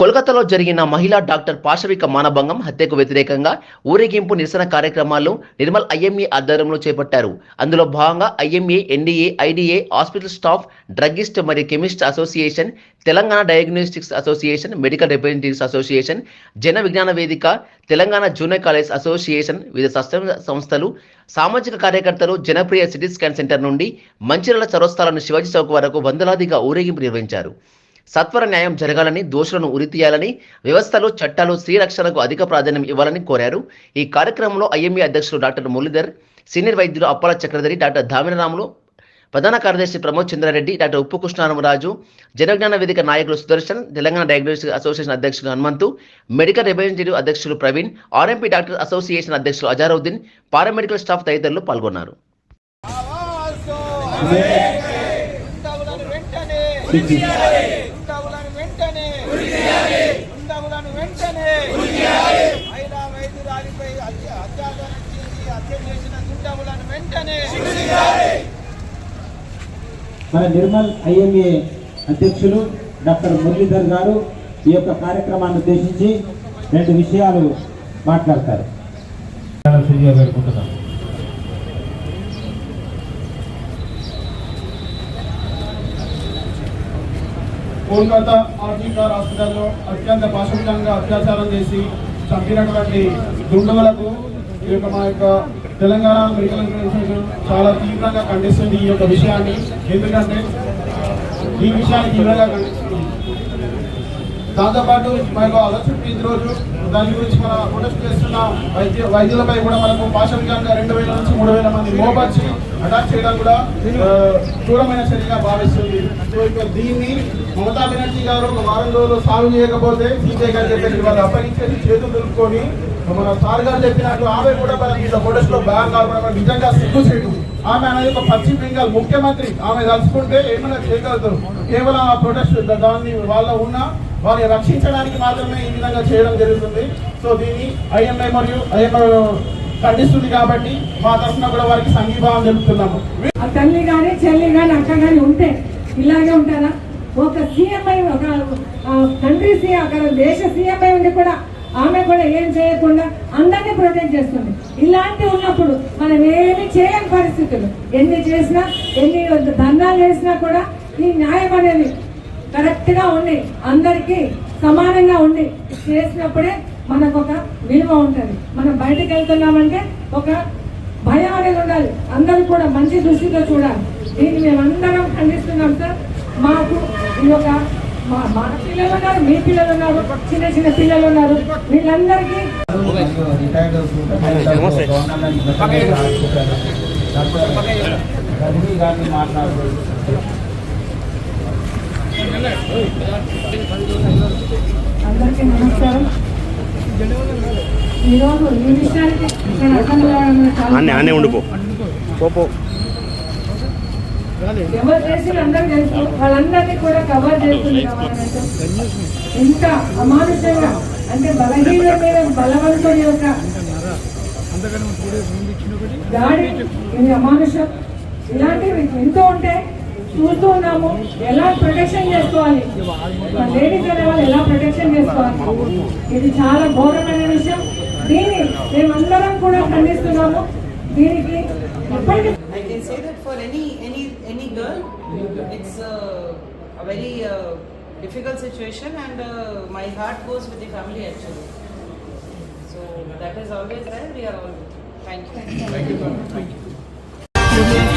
కోల్కతాలో జరిగిన మహిళా డాక్టర్ పాశవిక మానభంగం హత్యకు వ్యతిరేకంగా ఊరేగింపు నిరసన కార్యక్రమాలు నిర్మల్ ఐఎంఏ ఆధ్వర్యంలో చేపట్టారు. అందులో భాగంగా IMA NDA IDA hospital staff druggist మరియు chemist association Telangana diagnostics association medical representatives association Jana Vignana Vedika Telangana junior college association వివిధ సంస్థలు సామాజిక కార్యకర్తలు జనప్రియ సిటీ స్కాన్ సెంటర్ నుండి మంచిర్యాల చౌరస్తాలను శివాజీ చౌక్ వరకు వందలాదిగా ఊరేగింపు నిర్వహించారు. సత్వర న్యాయం జరగాలని దోషులను ఉరితీయాలని వ్యవస్థలు చట్టాలు స్త్రీ రక్షణకు అధిక ప్రాధాన్యం ఇవ్వాలని కోరారు ఈ కార్యక్రమంలో ఐఎంఏ అధ్యక్షులు డాక్టర్ మురళీధర్ సీనియర్ వైద్యులు అప్పాల చక్రధరి డాక్టర్ దామినరాములు ప్రధాన కార్యదర్శి ప్రమోద్ చంద్రారెడ్డి డాక్టర్ ఉప్పు కృష్ణారామరాజు జనజ్ఞాన వేదిక నాయకులు సుదర్శన్ తెలంగాణ డయాగ్నోస్టిక్ అసోసియేషన్ అధ్యక్షులు హనుమంతు మెడికల్ రిప్రజెంటేటివ్ అధ్యక్షులు ప్రవీణ్ ఆర్ఎంపీ డాక్టర్ అసోసియేషన్ అధ్యక్షులు అజారుద్దీన్ పారామెడికల్ స్టాఫ్ తదితరులు పాల్గొన్నారు వెంటనే గుండాగులను వెంటనే గుండాగులను వెంటనే మహిళా హత్య అత్యాచారం చేసి హత్య చేసిన వెంటనే మన నిర్మల్ ఐఎంఏ అధ్యక్షులు డాక్టర్ మురళీధర్ గారు ఈ యొక్క కార్యక్రమాన్ని ఉద్దేశించి రెండు విషయాలు మాట్లాడతారు. కోల్కతా ఆర్జీకార్ హాస్పిటల్లో అత్యంత పాశవికంగా అత్యాచారం చేసి చంపినటువంటి దుండగులకు ఈ యొక్క మా యొక్క తెలంగాణ మెడికల్ అసోసియేషన్ చాలా తీవ్రంగా ఖండిస్తుంది ఈ యొక్క విషయాన్ని. ఎందుకంటే ఈ విషయాన్ని తీవ్రంగా ఖండిస్తుంది దాంతోపాటు మా యొక్క అలసటి రోజు దాని గురించి మన ప్రొటెస్ట్ చేస్తున్న వైద్య వైద్యులపై కూడా మనకు పాశవికంగా రెండు వేల నుంచి మూడు వేల మంది మోపరిచి అటాక్ చేయడం కూడా క్రూరమైన చర్యగా భావిస్తుంది. సో ఇక దీన్ని మమతా బెనర్జీ గారు ఒక వారం రోజులు సాల్వ్ చేయకపోతే సీజే గారు చెప్పేసి వాళ్ళు అప్పగించేసి చేతులు దులుపుకొని మన సార్ గారు చెప్పినట్టు ఆమె కూడా మన ఈ ప్రొటెస్ట్లో భాగం కావడం నిజంగా సిగ్గుచేటు ఆమె అనేది ఒక పశ్చిమ బెంగాల్ ముఖ్యమంత్రి ఆమె తలుచుకుంటే ఏమైనా చేయగలుగుతారు? కేవలం ఆ ప్రొటెస్ట్ దాన్ని వాళ్ళ ఉన్న వారిని రక్షించడానికి మాత్రమే ఈ విధంగా చేయడం జరుగుతుంది. సో దీన్ని ఐఎంఐ మరియు ఐఎంఐ ఖండిస్తుంది కాబట్టి మా తరఫున కూడా వారికి సంఘీభావం తెలుపుతున్నాము. ఆ తల్లి కానీ చెల్లి కానీ అక్క కానీ ఉంటే ఇలాగే ఉంటారా? ఒక సీఎంఐ ఒక కంట్రీ సీఎం అక్కడ దేశ సీఎంఐ ఉండి కూడా ఆమె కూడా ఏం చేయకుండా అందరినీ ప్రొటెక్ట్ చేస్తుంది. ఇలాంటి ఉన్నప్పుడు మనం ఏ చేయని పరిస్థితులు. ఎన్ని చేసినా ఎన్ని ధర్నాలు చేసినా కూడా ఈ న్యాయం అనేది కరెక్ట్గా ఉండి అందరికీ సమానంగా ఉండి చేసినప్పుడే మనకు ఒక విలువ ఉంటుంది. మనం బయటకు వెళ్తున్నామంటే ఒక భయం అనేది ఉండాలి. అందరూ కూడా మంచి దృష్టితో చూడాలి. దీన్ని మేమందరం ఖండిస్తున్నాం సార్. మాకు ఈ యొక్క మా మా పిల్లలు ఉన్నారు మీ పిల్లలు ఉన్నారు చిన్న చిన్న పిల్లలు ఉన్నారు వీళ్ళందరికీ రిటైర్డ్ గవర్నమెంట్ రజనీ గారిని అందరికీ నమస్కారం. ఈరోజు ఈ విషయానికి అర్థం కావడం చాలా అన్నే అన్నే ఉండిపో. ఎమర్జెన్సీలు అందరూ తెలుసు వాళ్ళందరినీ కూడా కవర్ చేస్తుంది ఇంకా అమానుషంగా అంటే బలహీన మీద బలవంతుడి యొక్క దాడి ఇది అమానుషం ఇలాంటివి ఎంతో ఉంటే చూస్తూ ఉన్నాము ఎలా ప్రొటెక్షన్ చేసుకోవాలి లేడీస్ అనే వాళ్ళు ఎలా ప్రొటెక్షన్ చేసుకోవాలి ఇది చాలా ఘోరమైన విషయం. దీన్ని మేమందరం కూడా ఖండిస్తున్నాము. దీనికి ఎప్పటికీ it for any any any girl? It's a, a very uh, difficult situation, and uh, my heart goes with the family actually. So that is always there. We are all you. Thank you. Thank you. Thank you.